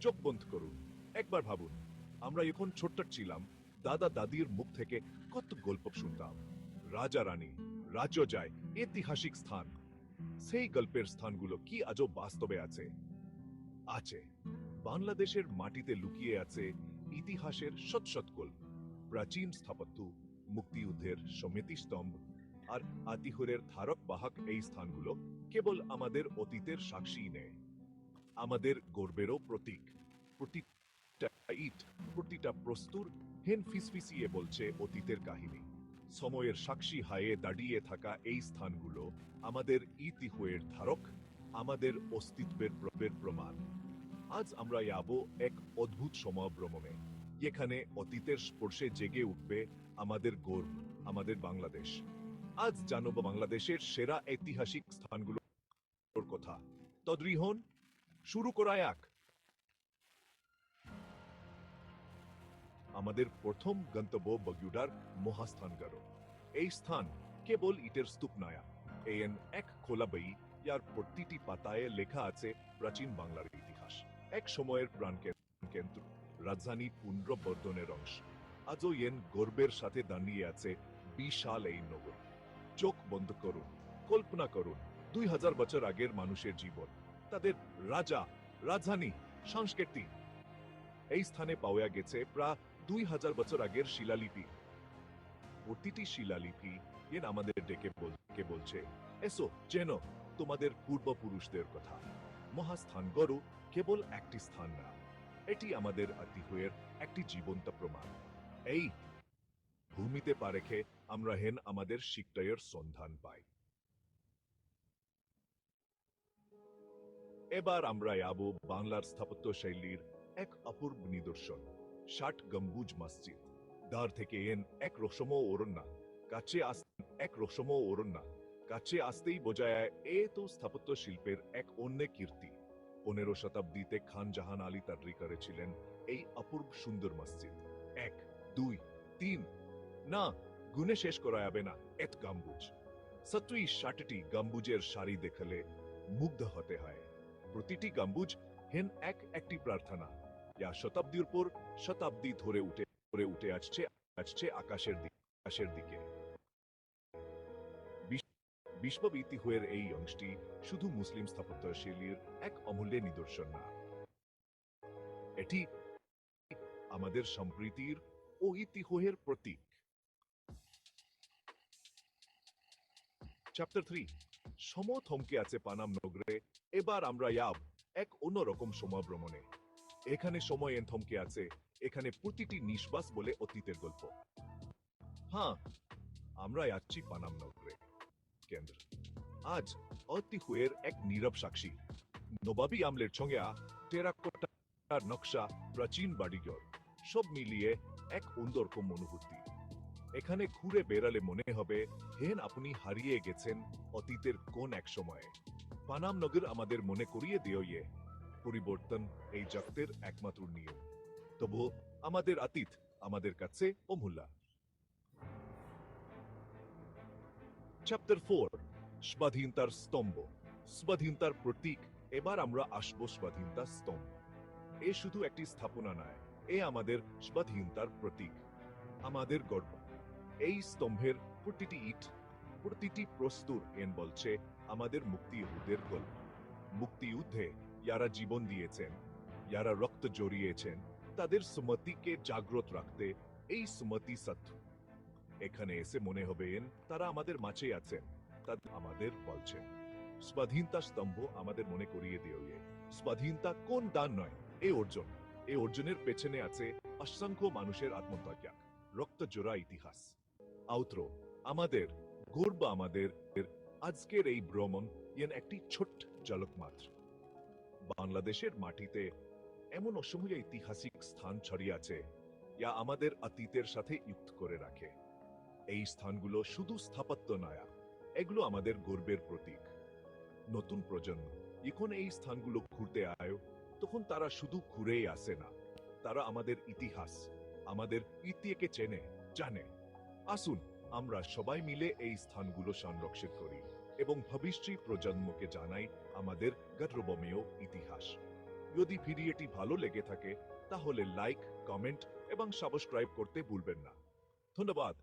চোখ বন্ধ করুন। একবার ভাবুন, আমরা এখন ছোট্ট ছিলাম, দাদা দাদির মুখ থেকে কত গল্প শুনতাম। রাজা রানী, রাজ্য যায়, ঐতিহাসিক স্থান। সেই গল্পের স্থানগুলো কি আজও বাস্তবে আছে? আছে। বাংলাদেশের মাটিতে লুকিয়ে আছে ইতিহাসের শত শত গল্প প্রাচীন স্থাপত্য, মুক্তিযুদ্ধের সমিতি স্তম্ভ আর আতিহুরের ধারক বাহক এই স্থানগুলো কেবল আমাদের অতীতের সাক্ষী নেয়। আমাদের গর্বেরও প্রতীক। প্রতিটা ইট, প্রতিটা প্রস্তুর হেন ফিসফিসিয়ে বলছে অতীতের কাহিনী। সময়ের সাক্ষী হায়ে দাঁড়িয়ে থাকা এই স্থানগুলো আমাদের ইতিহাসের ধারক, আমাদের অস্তিত্বের প্রবের প্রমাণ। আজ আমরা যাব এক অদ্ভুত সময় ভ্রমণে যেখানে অতীতের স্পর্শে জেগে উঠবে আমাদের গর্ব, আমাদের বাংলাদেশ। আজ জানব বাংলাদেশের সেরা ঐতিহাসিক স্থানগুলোর কথা। তদ্রিহন শুরু করা এক আমাদের প্রথম গন্তব্য বগুড়ার মহাস্থানগড় এই স্থান কেবল ইটের স্তূপ নয়া এন এক খোলা বই যার প্রতিটি পাতায় লেখা আছে প্রাচীন বাংলার ইতিহাস। এক সময়ের প্রাণ কেন্দ্র, রাজধানী পুনর্বর্ধনের অংশ। আজও এন গর্বের সাথে দাঁড়িয়ে আছে বিশাল এই নগর। চোখ বন্ধ করুন, কল্পনা করুন, দুই হাজার বছর আগের মানুষের জীবন। তাদের রাজা, রাজধানী, সংস্কৃতি। এই স্থানে পাওয়া গেছে প্রায় দুই হাজার বছর আগের শিলালিপি। প্রতিটি শিলালিপি এর আমাদের ডেকে বলকে বলছে, এসো যেন তোমাদের পূর্বপুরুষদের কথা। মহাস্থান গরু কেবল একটি স্থান না। এটি আমাদের আতিহ্যের একটি জীবন্ত প্রমাণ। এই ভূমিতে পা রেখে আমরা হেন আমাদের শিকটায়ের সন্ধান পাই। এবার আমরা যাব বাংলার স্থাপত্য শৈলীর এক অপূর্ব নিদর্শন, ষাট গম্বুজ মসজিদ। দ্বার থেকে এন এক রসম ওরন্না, কাছে আস এক রসম ওরন্না, কাছে আসতেই বোঝায় এ তো স্থাপত্য শিল্পের এক অন্য কীর্তি। পনেরো শতাব্দীতে খান জাহান আলী তাদ্রি করেছিলেন এই অপূর্ব সুন্দর মসজিদ। এক, দুই, তিন, না গুনে শেষ করা যাবে না, এত গম্বুজ। সত্যই ষাটটি গম্বুজের শাড়ি দেখালে মুগ্ধ হতে হয়। প্রতিটি গম্বুজ হেন এক একটি প্রার্থনা। যা শতাব্দীর পর শতাব্দী ধরে উঠে ধরে উঠে আসছে আসছে আকাশের দিকে আকাশের দিকে। বিশ্ব- বিশ্ব এই অংশটি শুধু মুসলিম স্থাপত্য শৈলীর এক অমূল্য নিদর্শন না। এটি আমাদের সম্প্রীতির ও ইতিহাসের প্রতীক। চ্যাপ্টার থ্রি সম থমকে আছে পানাম নগরে, এবার আমরা ইয়াব, এক অন্যরকম সময় ভ্রমণে। এখানে সময় এন থমকে আছে, এখানে প্রতিটি নিঃশ্বাস বলে অতীতের গল্প। হ্যাঁ আমরা যাচ্ছি পানাম নগরে, কেন্দ্র। আজ অতিহুয়ের এক নীরব সাক্ষী, নবাবী আমলের সঙ্গে টেরাকোটার নকশা, প্রাচীন বাড়িঘর, সব মিলিয়ে এক অন্যরকম অনুভূতি। এখানে ঘুরে বেড়ালে মনে হবে, হেন আপনি হারিয়ে গেছেন অতীতের কোন এক সময়ে। পানাম নগর আমাদের মনে করিয়ে দিও ইয়ে। পরিবর্তন এই জগতের একমাত্র নিয়ম। তবু আমাদের অতীত আমাদের কাছে অমূল্যা। চ্যাপ্টার ফোর স্বাধীনতার স্তম্ভ। স্বাধীনতার প্রতীক, এবার আমরা আসব স্বাধীনতার স্তম্ভ। এ শুধু একটি স্থাপনা নয়, এ আমাদের স্বাধীনতার প্রতীক। আমাদের গর্ব। এই স্তম্ভের প্রতিটি ইট, প্রতিটি প্রস্তুর এন বলছে আমাদের মুক্তিযুদ্ধের গল্প। মুক্তিযুদ্ধে যারা জীবন দিয়েছেন, যারা রক্ত জড়িয়েছেন, তাদের সুমতিকে জাগ্রত রাখতে এই সুমতি সত্য এখানে এসে মনে হবে এন, তারা আমাদের মাঝে আছেন তাদের আমাদের বলছেন। স্বাধীনতা স্তম্ভ আমাদের মনে করিয়ে দিও ইয়ে স্বাধীনতা কোন দান নয় এই অর্জন। এই অর্জনের পেছনে আছে অসংখ্য মানুষের আত্মত্যাগ রক্ত জোড়া ইতিহাস। আউত্র, আমাদের গর্ব আমাদের, আজকের এই ভ্রমণ ইয়েন একটি ছোট্ট ঝলক মাত্র বাংলাদেশের মাটিতে এমন অসংখ্য ঐতিহাসিক স্থান ছড়িয়ে আছে, যা আমাদের অতীতের সাথে যুক্ত করে রাখে। এই স্থানগুলো শুধু স্থাপত্য নয়া, এগুলো আমাদের গর্বের প্রতীক। নতুন প্রজন্ম, যখন এই স্থানগুলো ঘুরতে আয়, তখন তারা শুধু ঘুরেই আসে না, তারা আমাদের ইতিহাস, আমাদের ইতিহাসকে চেনে, জানে। আসুন, আমরা সবাই মিলে এই স্থানগুলো সংরক্ষিত করি এবং ভবিষ্যৎ প্রজন্মকে জানাই আমাদের গর্বমেয় ইতিহাস। যদি ভিডিওটি ভালো লেগে থাকে, তাহলে লাইক, কমেন্ট এবং সাবস্ক্রাইব করতে ভুলবেন না। ধন্যবাদ।